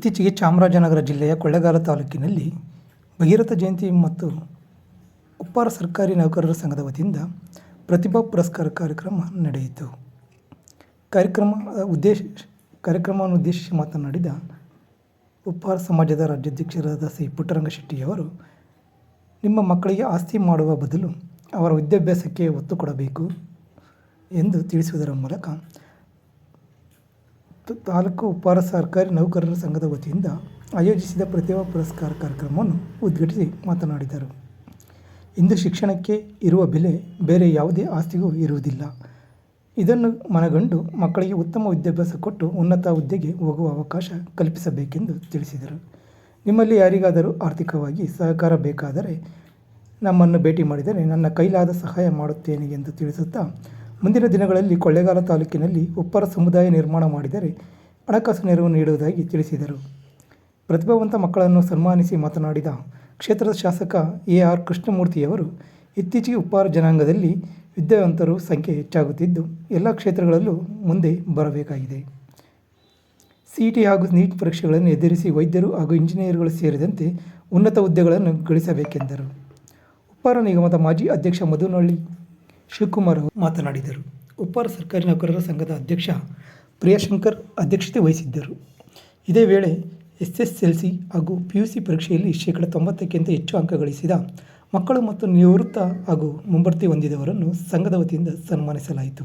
ಇತ್ತೀಚೆಗೆ ಚಾಮರಾಜನಗರ ಜಿಲ್ಲೆಯ ಕೊಳ್ಳೇಗಾಲ ತಾಲೂಕಿನಲ್ಲಿ ಭಗೀರಥ ಜಯಂತಿ ಮತ್ತು ಉಪ್ಪಾರ ಸರ್ಕಾರಿ ನೌಕರರ ಸಂಘದ ವತಿಯಿಂದ ಪ್ರತಿಭಾ ಪುರಸ್ಕಾರ ಕಾರ್ಯಕ್ರಮ ನಡೆಯಿತು. ಕಾರ್ಯಕ್ರಮ, ಉದ್ದೇಶ, ಕಾರ್ಯಕ್ರಮವನ್ನು ಉದ್ದೇಶಿಸಿ ಮಾತನಾಡಿದ ಉಪ್ಪಾರ ಸಮಾಜದ ರಾಜ್ಯಾಧ್ಯಕ್ಷರಾದ ಸಿ ಪುಟ್ಟರಂಗ ಶೆಟ್ಟಿಯವರು ನಿಮ್ಮ ಮಕ್ಕಳಿಗೆ ಆಸ್ತಿ ಮಾಡುವ ಬದಲು ಅವರ ವಿದ್ಯಾಭ್ಯಾಸಕ್ಕೆ ಒತ್ತು ಕೊಡಬೇಕು ಎಂದು ತಿಳಿಸುವುದರ ಮೂಲಕ ತ- ತಾಲೂಕು ಉಪ್ಪಾರ ಸರ್ಕಾರಿ ನೌಕರರ ಸಂಘದ ವತಿಯಿಂದ ಆಯೋಜಿಸಿದ ಪ್ರತಿಭಾ ಪುರಸ್ಕಾರ ಕಾರ್ಯಕ್ರಮವನ್ನು ಉದ್ಘಾಟಿಸಿ ಮಾತನಾಡಿದರು. ಇಂದು ಶಿಕ್ಷಣಕ್ಕೆ ಇರುವ ಬೆಲೆ ಬೇರೆ ಯಾವುದೇ ಆಸ್ತಿಗೂ ಇರುವುದಿಲ್ಲ. ಇದನ್ನು ಮನಗಂಡು ಮಕ್ಕಳಿಗೆ ಉತ್ತಮ ವಿದ್ಯಾಭ್ಯಾಸ ಕೊಟ್ಟು ಉನ್ನತ ಹುದ್ದೆಗೆ ಹೋಗುವ ಅವಕಾಶ ಕಲ್ಪಿಸಬೇಕೆಂದು ತಿಳಿಸಿದರು. ನಿಮ್ಮಲ್ಲಿ ಯಾರಿಗಾದರೂ ಆರ್ಥಿಕವಾಗಿ ಸಹಕಾರ ಬೇಕಾದರೆ ನಮ್ಮನ್ನು ಭೇಟಿ ಮಾಡಿದರೆ ನನ್ನ ಕೈಲಾದ ಸಹಾಯ ಮಾಡುತ್ತೇನೆ ಎಂದು ತಿಳಿಸುತ್ತಾ ಮುಂದಿನ ದಿನಗಳಲ್ಲಿ ಕೊಳ್ಳೇಗಾಲ ತಾಲೂಕಿನಲ್ಲಿ ಉಪ್ಪರ ಸಮುದಾಯ ನಿರ್ಮಾಣ ಮಾಡಿದರೆ ಹಣಕಾಸು ನೆರವು ನೀಡುವುದಾಗಿ ತಿಳಿಸಿದರು. ಪ್ರತಿಭಾವಂತ ಮಕ್ಕಳನ್ನು ಸನ್ಮಾನಿಸಿ ಮಾತನಾಡಿದ ಕ್ಷೇತ್ರದ ಶಾಸಕ ಎ ಆರ್ ಕೃಷ್ಣಮೂರ್ತಿಯವರು, ಇತ್ತೀಚೆಗೆ ಉಪ್ಪಾರ ಜನಾಂಗದಲ್ಲಿ ವಿದ್ಯಾವಂತರು ಸಂಖ್ಯೆ ಹೆಚ್ಚಾಗುತ್ತಿದ್ದು, ಎಲ್ಲ ಕ್ಷೇತ್ರಗಳಲ್ಲೂ ಮುಂದೆ ಬರಬೇಕಾಗಿದೆ. ಸಿಇಟಿ ಹಾಗೂ ನೀಟ್ ಪರೀಕ್ಷೆಗಳನ್ನು ಎದುರಿಸಿ ವೈದ್ಯರು ಹಾಗೂ ಇಂಜಿನಿಯರ್ಗಳು ಸೇರಿದಂತೆ ಉನ್ನತ ಹುದ್ದೆಗಳನ್ನು ಗಳಿಸಬೇಕೆಂದರು. ಉಪ್ಪಾರ ನಿಗಮದ ಮಾಜಿ ಅಧ್ಯಕ್ಷ ಮಧುನಳ್ಳಿ ಶಿವಕುಮಾರ್ ಅವರು ಮಾತನಾಡಿದರು. ಉಪ್ಪಾರ ಸರ್ಕಾರಿ ನೌಕರರ ಸಂಘದ ಅಧ್ಯಕ್ಷ ಪ್ರಿಯಾಶಂಕರ್ ಅಧ್ಯಕ್ಷತೆ ವಹಿಸಿದ್ದರು. ಇದೇ ವೇಳೆ ಎಸ್ ಎಸ್ ಎಲ್ ಸಿ ಹಾಗೂ ಪಿ ಯು ಸಿ ಪರೀಕ್ಷೆಯಲ್ಲಿ ಶೇಕಡ ತೊಂಬತ್ತಕ್ಕಿಂತ ಹೆಚ್ಚು ಅಂಕ ಗಳಿಸಿದ ಮಕ್ಕಳು ಮತ್ತು ನಿವೃತ್ತ ಹಾಗೂ ಮುಂಬಡ್ತಿ ಹೊಂದಿದವರನ್ನು ಸಂಘದ ವತಿಯಿಂದ ಸನ್ಮಾನಿಸಲಾಯಿತು.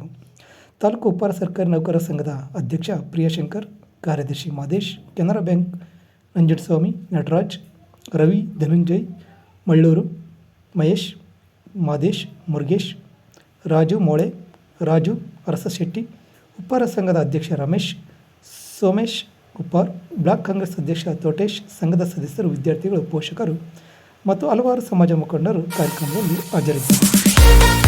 ತಾಲೂಕು ಉಪ್ಪಾರ ಸರ್ಕಾರಿ ನೌಕರರ ಸಂಘದ ಅಧ್ಯಕ್ಷ ಪ್ರಿಯಾಶಂಕರ್, ಕಾರ್ಯದರ್ಶಿ ಮಾದೇಶ್, ಕೆನರಾ ಬ್ಯಾಂಕ್ ನಂಜುಂಡಸ್ವಾಮಿ, ನಟರಾಜ್, ರವಿ, ಧನುಂಜಯ್, ಮಳ್ಳೂರು, ಮಹೇಶ್, ಮಾದೇಶ್, ಮುರುಗೇಶ್ ರಾಜು ಮೋಳೆ, ರಾಜು ಅರಸಶೆಟ್ಟಿ ಉಪ್ಪಾರ ಸಂಘದ ಅಧ್ಯಕ್ಷ ರಮೇಶ್, ಸೋಮೇಶ್ ಉಪ್ಪಾರ್ ಬ್ಲಾಕ್ ಕಾಂಗ್ರೆಸ್ ಅಧ್ಯಕ್ಷ ತೋಟೇಶ್, ಸಂಘದ ಸದಸ್ಯರು, ವಿದ್ಯಾರ್ಥಿಗಳು, ಪೋಷಕರು ಮತ್ತು ಹಲವಾರು ಸಮಾಜ ಮುಖಂಡರು ಕಾರ್ಯಕ್ರಮದಲ್ಲಿ ಹಾಜರಿದ್ದರು.